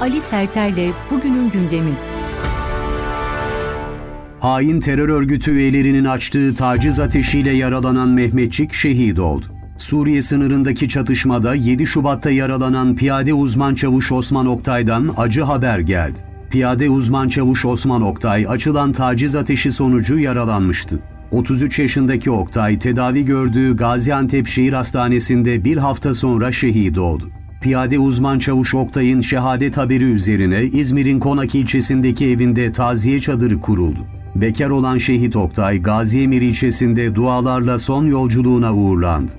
Ali Serter'le bugünün gündemi. Hain terör örgütü üyelerinin açtığı taciz ateşiyle yaralanan Mehmetçik şehit oldu. Suriye sınırındaki çatışmada 7 Şubat'ta yaralanan piyade uzman çavuş Osman Oktay'dan acı haber geldi. Piyade uzman çavuş Osman Oktay açılan taciz ateşi sonucu yaralanmıştı. 33 yaşındaki Oktay tedavi gördüğü Gaziantep Şehir Hastanesi'nde bir hafta sonra şehit oldu. Piyade uzman çavuş Oktay'ın şehadet haberi üzerine İzmir'in Konak ilçesindeki evinde taziye çadırı kuruldu. Bekar olan şehit Oktay, Gaziemir ilçesinde dualarla son yolculuğuna uğurlandı.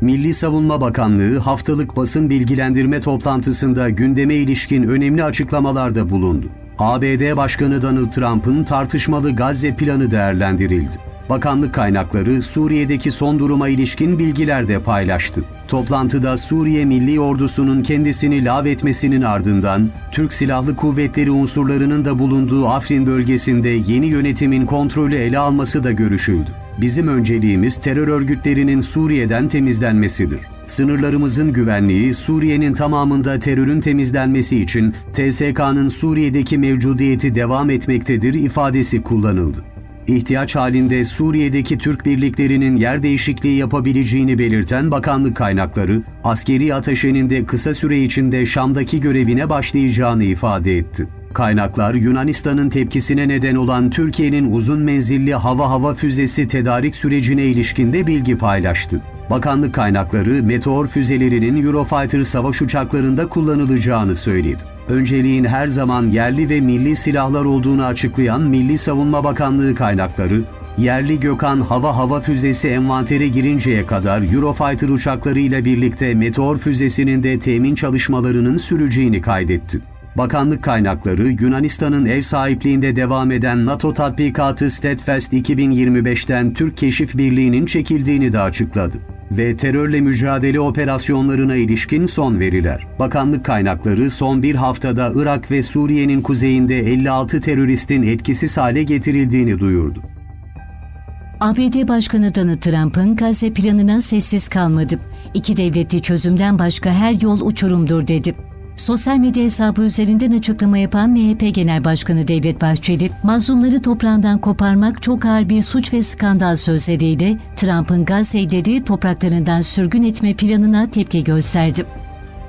Milli Savunma Bakanlığı haftalık basın bilgilendirme toplantısında gündeme ilişkin önemli açıklamalarda bulundu. ABD Başkanı Donald Trump'ın tartışmalı Gazze planı değerlendirildi. Bakanlık kaynakları Suriye'deki son duruma ilişkin bilgiler de paylaştı. Toplantıda Suriye Milli Ordusu'nun kendisini lağvetmesinin ardından Türk Silahlı Kuvvetleri unsurlarının da bulunduğu Afrin bölgesinde yeni yönetimin kontrolü ele alması da görüşüldü. Bizim önceliğimiz terör örgütlerinin Suriye'den temizlenmesidir. Sınırlarımızın güvenliği Suriye'nin tamamında terörün temizlenmesi için TSK'nın Suriye'deki mevcudiyeti devam etmektedir ifadesi kullanıldı. İhtiyaç halinde Suriye'deki Türk birliklerinin yer değişikliği yapabileceğini belirten bakanlık kaynakları, askeri ateşenin de kısa süre içinde Şam'daki görevine başlayacağını ifade etti. Kaynaklar Yunanistan'ın tepkisine neden olan Türkiye'nin uzun menzilli hava-hava füzesi tedarik sürecine ilişkinde bilgi paylaştı. Bakanlık kaynakları Meteor füzelerinin Eurofighter savaş uçaklarında kullanılacağını söyledi. Önceliğin her zaman yerli ve milli silahlar olduğunu açıklayan Milli Savunma Bakanlığı kaynakları, yerli Gökhan hava hava füzesi envantere girinceye kadar Eurofighter uçaklarıyla birlikte Meteor füzesinin de temin çalışmalarının süreceğini kaydetti. Bakanlık kaynakları Yunanistan'ın ev sahipliğinde devam eden NATO tatbikatı Steadfast 2025'ten Türk Keşif Birliği'nin çekildiğini de açıkladı ve terörle mücadele operasyonlarına ilişkin son veriler. Bakanlık kaynakları son bir haftada Irak ve Suriye'nin kuzeyinde 56 teröristin etkisiz hale getirildiğini duyurdu. ABD Başkanı Donald Trump'ın Gazze planına sessiz kalmadı. İki devletli çözümden başka her yol uçurumdur dedi. Sosyal medya hesabı üzerinden açıklama yapan MHP Genel Başkanı Devlet Bahçeli, mazlumları toprağından koparmak çok ağır bir suç ve skandal sözleriyle Trump'ın Gazze'leri topraklarından sürgün etme planına tepki gösterdi.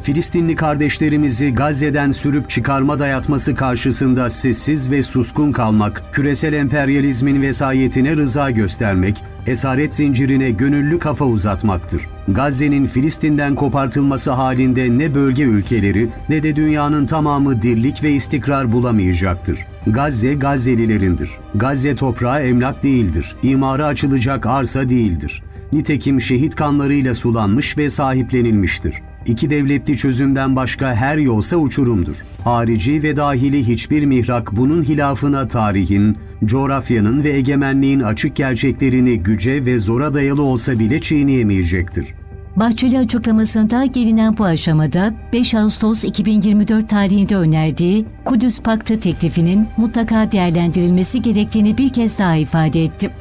Filistinli kardeşlerimizi Gazze'den sürüp çıkarma dayatması karşısında sessiz ve suskun kalmak, küresel emperyalizmin vesayetine rıza göstermek, esaret zincirine gönüllü kafa uzatmaktır. Gazze'nin Filistin'den kopartılması halinde ne bölge ülkeleri ne de dünyanın tamamı dirlik ve istikrar bulamayacaktır. Gazze Gazzelilerindir. Gazze toprağı emlak değildir. İmara açılacak arsa değildir. Nitekim şehit kanlarıyla sulanmış ve sahiplenilmiştir. İki devletli çözümden başka her yolsa uçurumdur. Harici ve dahili hiçbir mihrak bunun hilafına tarihin, coğrafyanın ve egemenliğin açık gerçeklerini güce ve zora dayalı olsa bile çiğneyemeyecektir. Bahçeli açıklamasında gelinen bu aşamada 5 Ağustos 2024 tarihinde önerdiği Kudüs Paktı teklifinin mutlaka değerlendirilmesi gerektiğini bir kez daha ifade etti.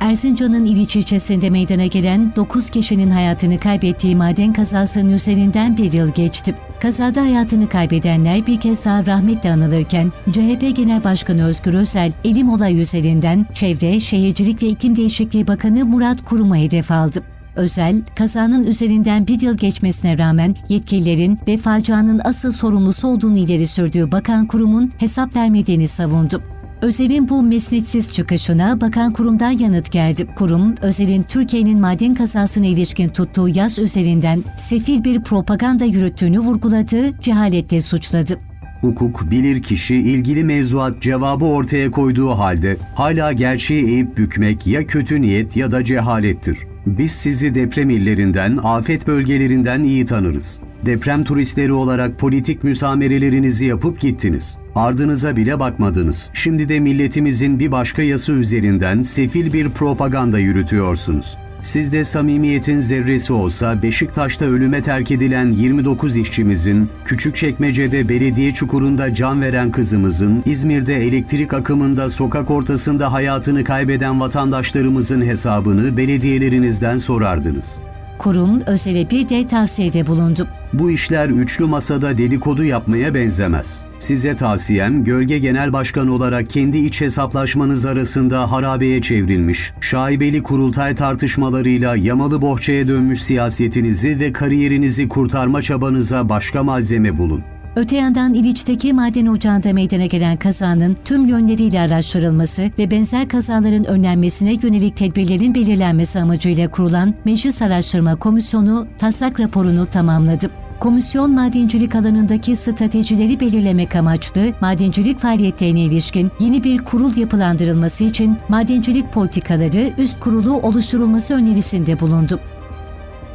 Erzincan'ın İliç ilçesinde meydana gelen 9 kişinin hayatını kaybettiği maden kazasının üzerinden bir yıl geçti. Kazada hayatını kaybedenler bir kez daha rahmetle anılırken CHP Genel Başkanı Özgür Özel, elim olay üzerinden Çevre, Şehircilik ve İklim Değişikliği Bakanı Murat Kurum'a hedef aldı. Özel, kazanın üzerinden bir yıl geçmesine rağmen yetkililerin ve facianın asıl sorumlusu olduğunu ileri sürdüğü bakan kurumun hesap vermediğini savundu. Özel'in bu mesnetsiz çıkışına bakan kurumdan yanıt geldi. Kurum, Özel'in Türkiye'nin maden kazasına ilişkin tuttuğu yaz üzerinden sefil bir propaganda yürüttüğünü vurguladı, cehaletle suçladı. Hukuk, bilir kişi ilgili mevzuat cevabı ortaya koyduğu halde hala gerçeği eğip bükmek ya kötü niyet ya da cehalettir. Biz sizi deprem illerinden, afet bölgelerinden iyi tanırız. Deprem turistleri olarak politik müsamerelerinizi yapıp gittiniz. Ardınıza bile bakmadınız. Şimdi de milletimizin bir başka yası üzerinden sefil bir propaganda yürütüyorsunuz. Sizde samimiyetin zerresi olsa Beşiktaş'ta ölüme terk edilen 29 işçimizin, Küçükçekmece'de belediye çukurunda can veren kızımızın, İzmir'de elektrik akımında sokak ortasında hayatını kaybeden vatandaşlarımızın hesabını belediyelerinizden sorardınız. Kurum özele de tavsiyede bulundu. Bu işler üçlü masada dedikodu yapmaya benzemez. Size tavsiyem gölge genel başkan olarak kendi iç hesaplaşmanız arasında harabeye çevrilmiş, şaibeli kurultay tartışmalarıyla yamalı bohçaya dönmüş siyasetinizi ve kariyerinizi kurtarma çabanıza başka malzeme bulun. Öte yandan İliç'teki maden ocağında meydana gelen kazanın tüm yönleriyle araştırılması ve benzer kazaların önlenmesine yönelik tedbirlerin belirlenmesi amacıyla kurulan Meclis Araştırma Komisyonu taslak raporunu tamamladı. Komisyon madencilik alanındaki stratejileri belirlemek amaçlı madencilik faaliyetlerine ilişkin yeni bir kurul yapılandırılması için madencilik politikaları üst kurulu oluşturulması önerisinde bulundu.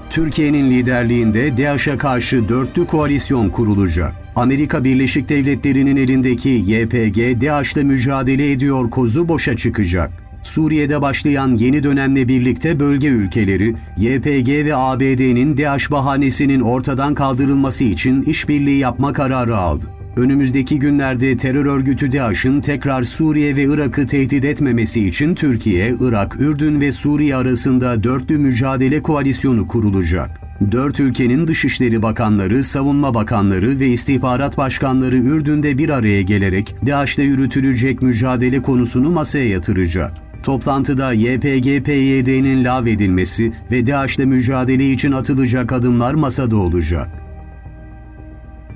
Türkiye'nin liderliğinde DAEŞ'e karşı dörtlü koalisyon kurulacak. Amerika Birleşik Devletleri'nin elindeki YPG, DAEŞ'le mücadele ediyor kozu boşa çıkacak. Suriye'de başlayan yeni dönemle birlikte bölge ülkeleri, YPG ve ABD'nin DAEŞ bahanesinin ortadan kaldırılması için işbirliği yapma kararı aldı. Önümüzdeki günlerde terör örgütü DAEŞ'in tekrar Suriye ve Irak'ı tehdit etmemesi için Türkiye, Irak, Ürdün ve Suriye arasında dörtlü mücadele koalisyonu kurulacak. Dört ülkenin Dışişleri Bakanları, Savunma Bakanları ve istihbarat başkanları Ürdün'de bir araya gelerek DAEŞ'le yürütülecek mücadele konusunu masaya yatıracak. Toplantıda YPG-PYD'nin lağvedilmesi ve DAEŞ'le mücadele için atılacak adımlar masada olacak.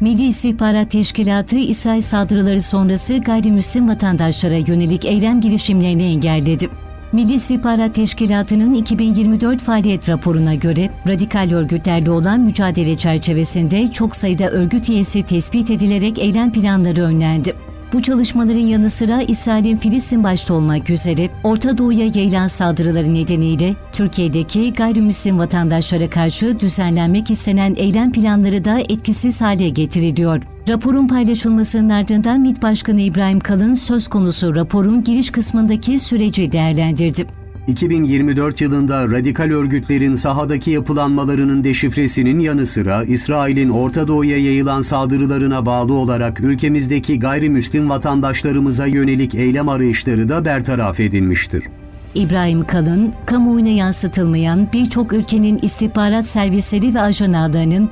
Milli İstihbarat Teşkilatı İsrail saldırıları sonrası gayrimüslim vatandaşlara yönelik eylem girişimlerini engelledi. Milli İstihbarat Teşkilatı'nın 2024 faaliyet raporuna göre radikal örgütlerle olan mücadele çerçevesinde çok sayıda örgüt üyesi tespit edilerek eylem planları önlendi. Bu çalışmaların yanı sıra İsrail'in Filistin başta olmak üzere Orta Doğu'ya yayılan saldırıları nedeniyle Türkiye'deki gayrimüslim vatandaşlara karşı düzenlenmek istenen eylem planları da etkisiz hale getiriliyor. Raporun paylaşılmasının ardından MİT Başkanı İbrahim Kalın söz konusu raporun giriş kısmındaki süreci değerlendirdi. 2024 yılında radikal örgütlerin sahadaki yapılanmalarının deşifresinin yanı sıra İsrail'in Orta Doğu'ya yayılan saldırılarına bağlı olarak ülkemizdeki gayrimüslim vatandaşlarımıza yönelik eylem arayışları da bertaraf edilmiştir. İbrahim Kalın, kamuoyuna yansıtılmayan birçok ülkenin istihbarat servisleri ve ajan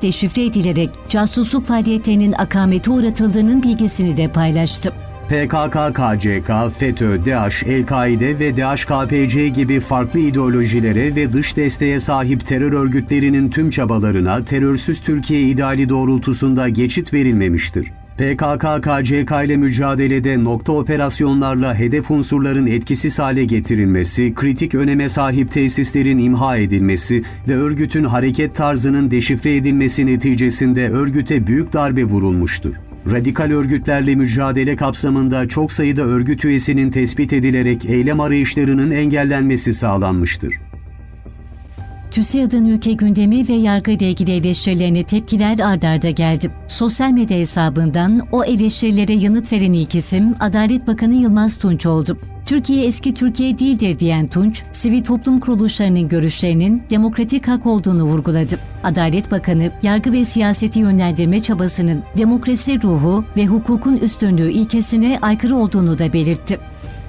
deşifre edilerek casusluk faaliyetlerinin akamete uğratıldığının bilgisini de paylaştı. PKK, KCK, FETÖ, DAEŞ, El-Kaide ve DAEŞ-KPC gibi farklı ideolojilere ve dış desteğe sahip terör örgütlerinin tüm çabalarına terörsüz Türkiye ideali doğrultusunda geçit verilmemiştir. PKK-KCK ile mücadelede nokta operasyonlarla hedef unsurların etkisiz hale getirilmesi, kritik öneme sahip tesislerin imha edilmesi ve örgütün hareket tarzının deşifre edilmesi neticesinde örgüte büyük darbe vurulmuştur. Radikal örgütlerle mücadele kapsamında çok sayıda örgüt üyesinin tespit edilerek eylem arayışlarının engellenmesi sağlanmıştır. TÜSİAD'ın ülke gündemi ve yargı ile ilgili eleştirilerine tepkiler ardarda geldi. Sosyal medya hesabından o eleştirilere yanıt veren ilk isim Adalet Bakanı Yılmaz Tunç oldu. Türkiye eski Türkiye değildir diyen Tunç, sivil toplum kuruluşlarının görüşlerinin demokratik hak olduğunu vurguladı. Adalet Bakanı, yargı ve siyaseti yönlendirme çabasının demokrasi ruhu ve hukukun üstünlüğü ilkesine aykırı olduğunu da belirtti.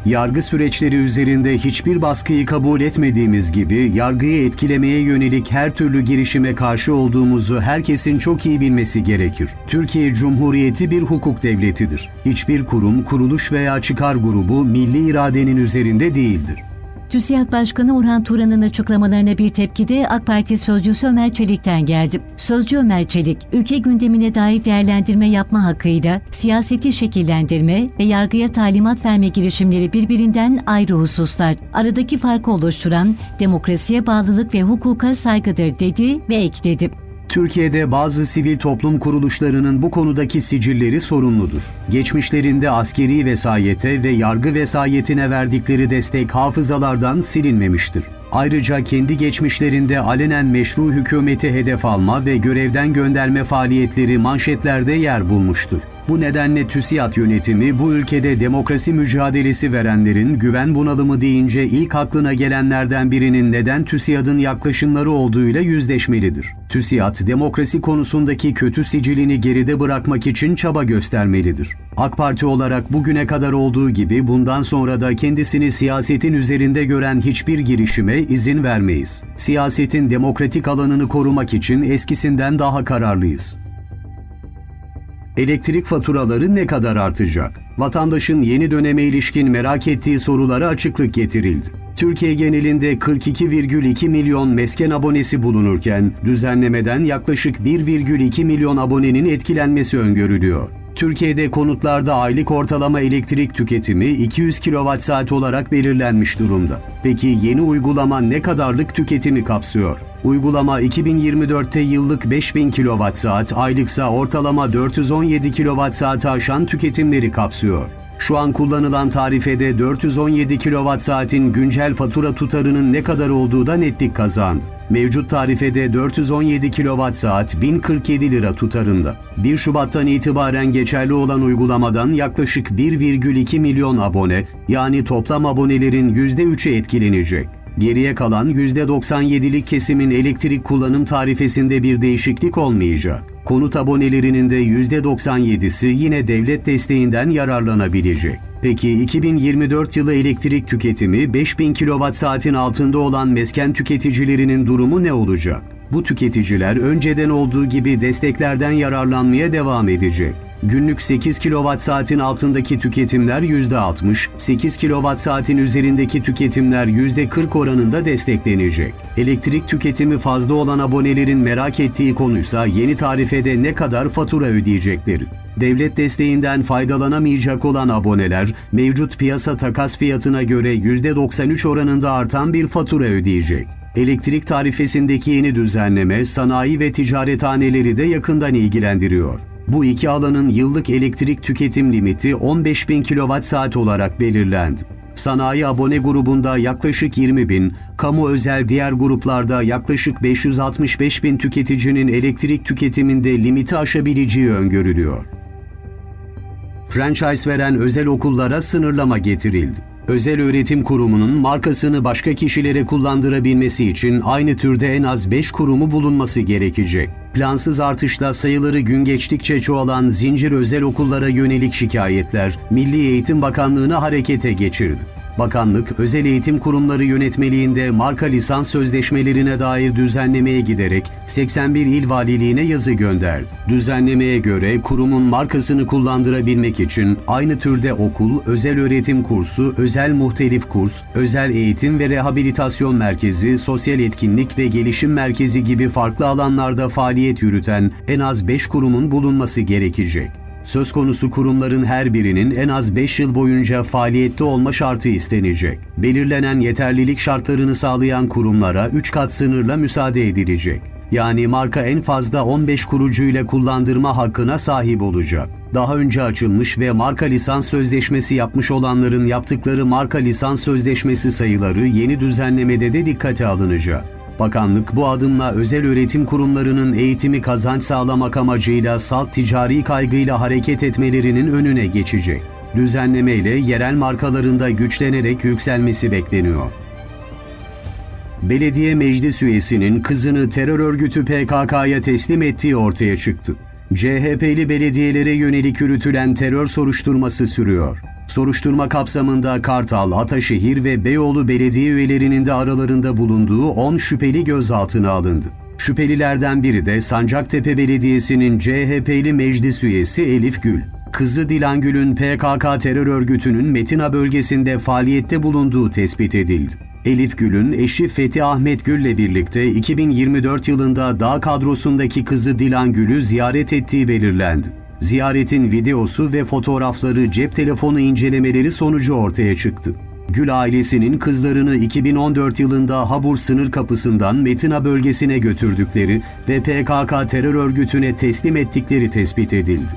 Yargı süreçleri üzerinde hiçbir baskıyı kabul etmediğimiz gibi yargıyı etkilemeye yönelik her türlü girişime karşı olduğumuzu herkesin çok iyi bilmesi gerekir. Türkiye Cumhuriyeti bir hukuk devletidir. Hiçbir kurum, kuruluş veya çıkar grubu milli iradenin üzerinde değildir. TÜSİAD Başkanı Orhan Turan'ın açıklamalarına bir tepki de AK Parti sözcüsü Ömer Çelik'ten geldi. Sözcü Ömer Çelik, ülke gündemine dair değerlendirme yapma hakkıyla siyaseti şekillendirme ve yargıya talimat verme girişimleri birbirinden ayrı hususlar. Aradaki farkı oluşturan demokrasiye bağlılık ve hukuka saygıdır dedi ve ekledi. Türkiye'de bazı sivil toplum kuruluşlarının bu konudaki sicilleri sorunludur. Geçmişlerinde askeri vesayete ve yargı vesayetine verdikleri destek hafızalardan silinmemiştir. Ayrıca kendi geçmişlerinde alenen meşru hükümeti hedef alma ve görevden gönderme faaliyetleri manşetlerde yer bulmuştur. Bu nedenle TÜSİAD yönetimi bu ülkede demokrasi mücadelesi verenlerin güven bunalımı deyince ilk aklına gelenlerden birinin neden TÜSİAD'ın yaklaşımları olduğuyla yüzleşmelidir. TÜSİAD, demokrasi konusundaki kötü sicilini geride bırakmak için çaba göstermelidir. AK Parti olarak bugüne kadar olduğu gibi bundan sonra da kendisini siyasetin üzerinde gören hiçbir girişime izin vermeyiz. Siyasetin demokratik alanını korumak için eskisinden daha kararlıyız. Elektrik faturaları ne kadar artacak? Vatandaşın yeni döneme ilişkin merak ettiği sorulara açıklık getirildi. Türkiye genelinde 42,2 milyon mesken abonesi bulunurken düzenlemeden yaklaşık 1,2 milyon abonenin etkilenmesi öngörülüyor. Türkiye'de konutlarda aylık ortalama elektrik tüketimi 200 kWh olarak belirlenmiş durumda. Peki yeni uygulama ne kadarlık tüketimi kapsıyor? Uygulama 2024'te yıllık 5000 kWh, aylıksa ortalama 417 kWh aşan tüketimleri kapsıyor. Şu an kullanılan tarifede 417 kWh'in güncel fatura tutarının ne kadar olduğu da netlik kazandı. Mevcut tarifede 417 kWh 1047 lira tutarında. 1 Şubat'tan itibaren geçerli olan uygulamadan yaklaşık 1,2 milyon abone yani toplam abonelerin %3'ü etkilenecek. Geriye kalan %97'lik kesimin elektrik kullanım tarifesinde bir değişiklik olmayacak. Konut abonelerinin de %97'si yine devlet desteğinden yararlanabilecek. Peki 2024 yılı elektrik tüketimi 5000 kWh'in altında olan mesken tüketicilerinin durumu ne olacak? Bu tüketiciler önceden olduğu gibi desteklerden yararlanmaya devam edecek. Günlük 8 kWh'in altındaki tüketimler %60, 8 kWh'in üzerindeki tüketimler %40 oranında desteklenecek. Elektrik tüketimi fazla olan abonelerin merak ettiği konuysa yeni tarifede ne kadar fatura ödeyecekleri. Devlet desteğinden faydalanamayacak olan aboneler mevcut piyasa takas fiyatına göre %93 oranında artan bir fatura ödeyecek. Elektrik tarifesindeki yeni düzenleme sanayi ve ticarethaneleri de yakından ilgilendiriyor. Bu iki alanın yıllık elektrik tüketim limiti 15.000 kWh olarak belirlendi. Sanayi abone grubunda yaklaşık 20 bin, kamu özel diğer gruplarda yaklaşık 565 bin tüketicinin elektrik tüketiminde limiti aşabileceği öngörülüyor. Franchise veren özel okullara sınırlama getirildi. Özel öğretim kurumunun markasını başka kişilere kullandırabilmesi için aynı türde en az 5 kurumu bulunması gerekecek. Plansız artışla sayıları gün geçtikçe çoğalan zincir özel okullara yönelik şikayetler Milli Eğitim Bakanlığı'nı harekete geçirdi. Bakanlık, özel eğitim kurumları yönetmeliğinde marka lisans sözleşmelerine dair düzenlemeye giderek 81 il valiliğine yazı gönderdi. Düzenlemeye göre kurumun markasını kullandırabilmek için aynı türde okul, özel öğretim kursu, özel muhtelif kurs, özel eğitim ve rehabilitasyon merkezi, sosyal etkinlik ve gelişim merkezi gibi farklı alanlarda faaliyet yürüten en az 5 kurumun bulunması gerekecek. Söz konusu kurumların her birinin en az 5 yıl boyunca faaliyette olma şartı istenecek. Belirlenen yeterlilik şartlarını sağlayan kurumlara 3 kat sınırla müsaade edilecek. Yani marka en fazla 15 kurucuyla kullandırma hakkına sahip olacak. Daha önce açılmış ve marka lisans sözleşmesi yapmış olanların yaptıkları marka lisans sözleşmesi sayıları yeni düzenlemede de dikkate alınacak. Bakanlık bu adımla özel öğretim kurumlarının eğitimi kazanç sağlamak amacıyla salt ticari kaygıyla hareket etmelerinin önüne geçecek. Düzenlemeyle yerel markalarında güçlenerek yükselmesi bekleniyor. Belediye meclis üyesinin kızını terör örgütü PKK'ya teslim ettiği ortaya çıktı. CHP'li belediyelere yönelik yürütülen terör soruşturması sürüyor. Soruşturma kapsamında Kartal, Ataşehir ve Beyoğlu belediye üyelerinin de aralarında bulunduğu 10 şüpheli gözaltına alındı. Şüphelilerden biri de Sancaktepe Belediyesi'nin CHP'li meclis üyesi Elif Gül. Kızı Dilan Gül'ün PKK terör örgütünün Metina bölgesinde faaliyette bulunduğu tespit edildi. Elif Gül'ün eşi Fethi Ahmet Gül'le birlikte 2024 yılında dağ kadrosundaki kızı Dilan Gül'ü ziyaret ettiği belirlendi. Ziyaretin videosu ve fotoğrafları cep telefonu incelemeleri sonucu ortaya çıktı. Gül ailesinin kızlarını 2014 yılında Habur sınır kapısından Metina bölgesine götürdükleri ve PKK terör örgütüne teslim ettikleri tespit edildi.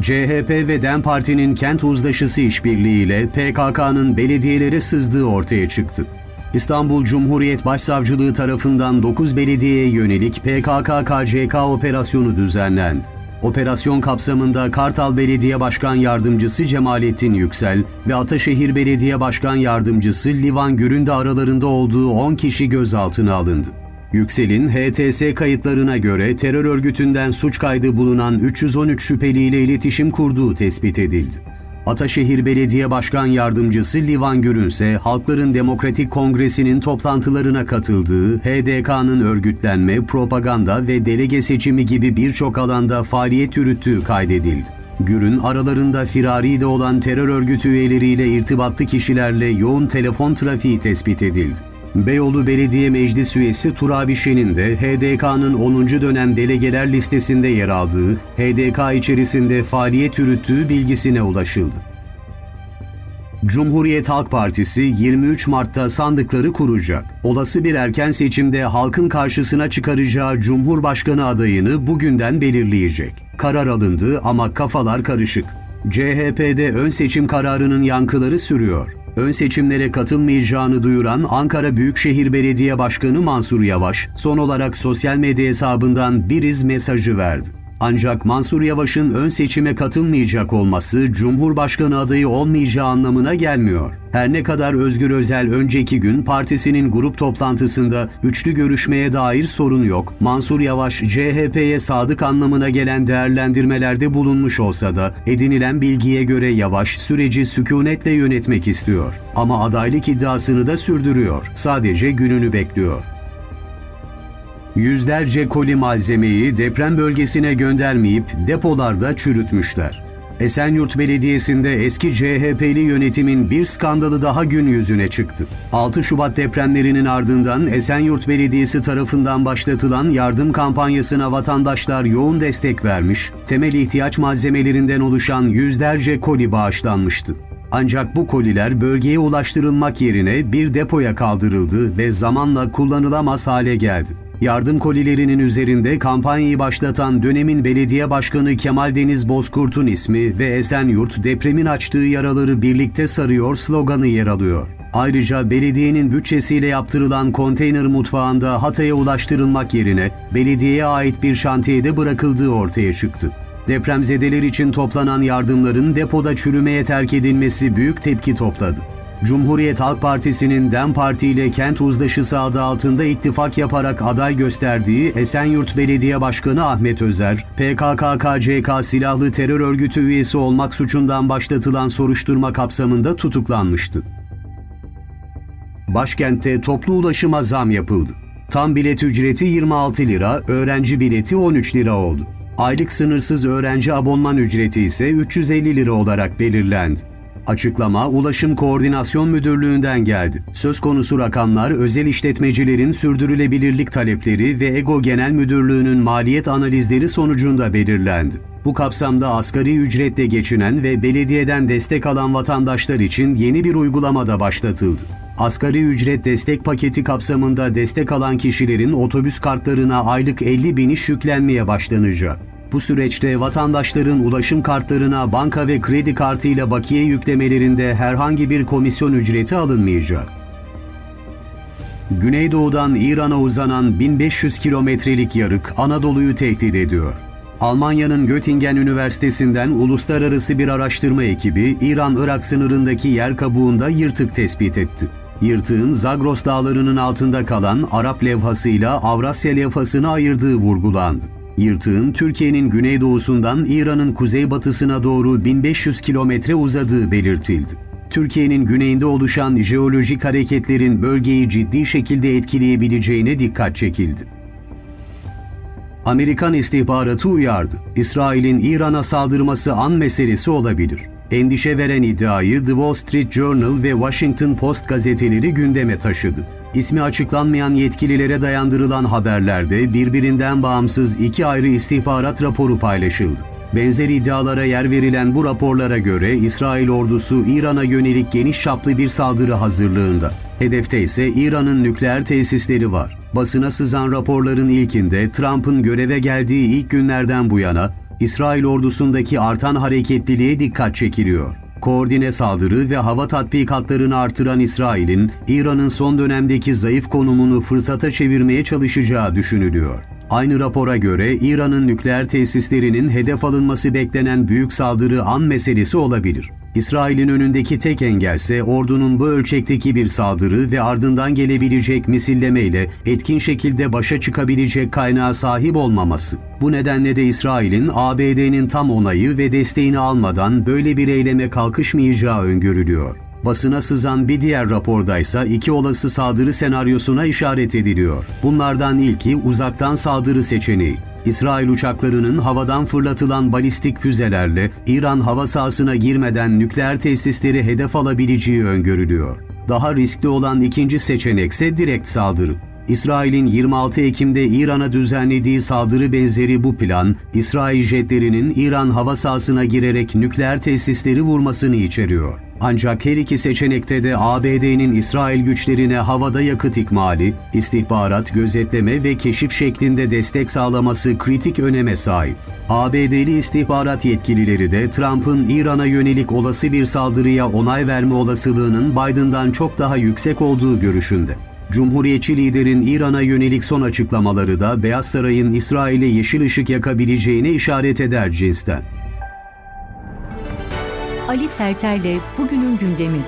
CHP ve DEM Parti'nin kent uzlaşısı işbirliğiyle PKK'nın belediyelere sızdığı ortaya çıktı. İstanbul Cumhuriyet Başsavcılığı tarafından 9 belediyeye yönelik PKK-KCK operasyonu düzenlendi. Operasyon kapsamında Kartal Belediye Başkan Yardımcısı Cemalettin Yüksel ve Ataşehir Belediye Başkan Yardımcısı Livan Gür'ün de aralarında olduğu 10 kişi gözaltına alındı. Yüksel'in HTS kayıtlarına göre terör örgütünden suç kaydı bulunan 313 şüpheliyle iletişim kurduğu tespit edildi. Ataşehir Belediye Başkan Yardımcısı Livan Gürün ise Halkların Demokratik Kongresi'nin toplantılarına katıldığı, HDK'nın örgütlenme, propaganda ve delege seçimi gibi birçok alanda faaliyet yürüttüğü kaydedildi. Gürün aralarında firari de olan terör örgütü üyeleriyle irtibatlı kişilerle yoğun telefon trafiği tespit edildi. Beyoğlu Belediye Meclis Üyesi Turabi Şen'in de HDK'nın 10. dönem delegeler listesinde yer aldığı, HDK içerisinde faaliyet yürüttüğü bilgisine ulaşıldı. Cumhuriyet Halk Partisi 23 Mart'ta sandıkları kuracak. Olası bir erken seçimde halkın karşısına çıkaracağı Cumhurbaşkanı adayını bugünden belirleyecek. Karar alındı ama kafalar karışık. CHP'de ön seçim kararının yankıları sürüyor. Ön seçimlere katılmayacağını duyuran Ankara Büyükşehir Belediye Başkanı Mansur Yavaş, son olarak sosyal medya hesabından biriz mesajı verdi. Ancak Mansur Yavaş'ın ön seçime katılmayacak olması Cumhurbaşkanı adayı olmayacağı anlamına gelmiyor. Her ne kadar Özgür Özel önceki gün partisinin grup toplantısında üçlü görüşmeye dair sorun yok, Mansur Yavaş CHP'ye sadık anlamına gelen değerlendirmelerde bulunmuş olsa da edinilen bilgiye göre Yavaş süreci sükunetle yönetmek istiyor. Ama adaylık iddiasını da sürdürüyor. Sadece gününü bekliyor. Yüzlerce koli malzemeyi deprem bölgesine göndermeyip depolarda çürütmüşler. Esenyurt Belediyesi'nde eski CHP'li yönetimin bir skandalı daha gün yüzüne çıktı. 6 Şubat depremlerinin ardından Esenyurt Belediyesi tarafından başlatılan yardım kampanyasına vatandaşlar yoğun destek vermiş, temel ihtiyaç malzemelerinden oluşan yüzlerce koli bağışlanmıştı. Ancak bu koliler bölgeye ulaştırılmak yerine bir depoya kaldırıldı ve zamanla kullanılamaz hale geldi. Yardım kolilerinin üzerinde kampanyayı başlatan dönemin belediye başkanı Kemal Deniz Bozkurt'un ismi ve Esenyurt depremin açtığı yaraları birlikte sarıyor sloganı yer alıyor. Ayrıca belediyenin bütçesiyle yaptırılan konteyner mutfağında Hatay'a ulaştırılmak yerine belediyeye ait bir şantiyede bırakıldığı ortaya çıktı. Depremzedeler için toplanan yardımların depoda çürümeye terk edilmesi büyük tepki topladı. Cumhuriyet Halk Partisi'nin DEM Parti ile kent uzlaşısı adı altında ittifak yaparak aday gösterdiği Esenyurt Belediye Başkanı Ahmet Özer, PKK-KCK silahlı terör örgütü üyesi olmak suçundan başlatılan soruşturma kapsamında tutuklanmıştı. Başkentte toplu ulaşıma zam yapıldı. Tam bilet ücreti 26 lira, öğrenci bileti 13 lira oldu. Aylık sınırsız öğrenci abonman ücreti ise 350 lira olarak belirlendi. Açıklama Ulaşım Koordinasyon Müdürlüğü'nden geldi. Söz konusu rakamlar özel işletmecilerin sürdürülebilirlik talepleri ve EGO Genel Müdürlüğü'nün maliyet analizleri sonucunda belirlendi. Bu kapsamda asgari ücretle geçinen ve belediyeden destek alan vatandaşlar için yeni bir uygulama da başlatıldı. Asgari ücret destek paketi kapsamında destek alan kişilerin otobüs kartlarına aylık 50 biniş yüklenmeye başlanacak. Bu süreçte vatandaşların ulaşım kartlarına banka ve kredi kartıyla bakiye yüklemelerinde herhangi bir komisyon ücreti alınmayacak. Güneydoğudan İran'a uzanan 1500 kilometrelik yarık Anadolu'yu tehdit ediyor. Almanya'nın Göttingen Üniversitesi'nden uluslararası bir araştırma ekibi İran-Irak sınırındaki yer kabuğunda yırtık tespit etti. Yırtığın Zagros dağlarının altında kalan Arap levhasıyla Avrasya levhasını ayırdığı vurgulandı. Yırtığın Türkiye'nin güneydoğusundan İran'ın kuzeybatısına doğru 1500 kilometre uzadığı belirtildi. Türkiye'nin güneyinde oluşan jeolojik hareketlerin bölgeyi ciddi şekilde etkileyebileceğine dikkat çekildi. Amerikan istihbaratı uyardı. İsrail'in İran'a saldırması an meselesi olabilir. Endişe veren iddiayı The Wall Street Journal ve Washington Post gazeteleri gündeme taşıdı. İsmi açıklanmayan yetkililere dayandırılan haberlerde birbirinden bağımsız iki ayrı istihbarat raporu paylaşıldı. Benzer iddialara yer verilen bu raporlara göre İsrail ordusu İran'a yönelik geniş çaplı bir saldırı hazırlığında. Hedefte ise İran'ın nükleer tesisleri var. Basına sızan raporların ilkinde Trump'ın göreve geldiği ilk günlerden bu yana İsrail ordusundaki artan hareketliliğe dikkat çekiliyor. Koordine saldırı ve hava tatbikatlarını artıran İsrail'in İran'ın son dönemdeki zayıf konumunu fırsata çevirmeye çalışacağı düşünülüyor. Aynı rapora göre İran'ın nükleer tesislerinin hedef alınması beklenen büyük saldırı an meselesi olabilir. İsrail'in önündeki tek engelse ordunun bu ölçekteki bir saldırı ve ardından gelebilecek misillemeyle etkin şekilde başa çıkabilecek kaynağa sahip olmaması. Bu nedenle de İsrail'in ABD'nin tam onayı ve desteğini almadan böyle bir eyleme kalkışmayacağı öngörülüyor. Basına sızan bir diğer rapordaysa iki olası saldırı senaryosuna işaret ediliyor. Bunlardan ilki uzaktan saldırı seçeneği. İsrail uçaklarının havadan fırlatılan balistik füzelerle İran hava sahasına girmeden nükleer tesisleri hedef alabileceği öngörülüyor. Daha riskli olan ikinci seçenekse direkt saldırı. İsrail'in 26 Ekim'de İran'a düzenlediği saldırı benzeri bu plan, İsrail jetlerinin İran hava sahasına girerek nükleer tesisleri vurmasını içeriyor. Ancak her iki seçenekte de ABD'nin İsrail güçlerine havada yakıt ikmali, istihbarat, gözetleme ve keşif şeklinde destek sağlaması kritik öneme sahip. ABD'li istihbarat yetkilileri de Trump'ın İran'a yönelik olası bir saldırıya onay verme olasılığının Biden'dan çok daha yüksek olduğu görüşünde. Cumhuriyetçi liderin İran'a yönelik son açıklamaları da Beyaz Saray'ın İsrail'e yeşil ışık yakabileceğine işaret eder cinsten. Ali Serter'le bugünün gündemi.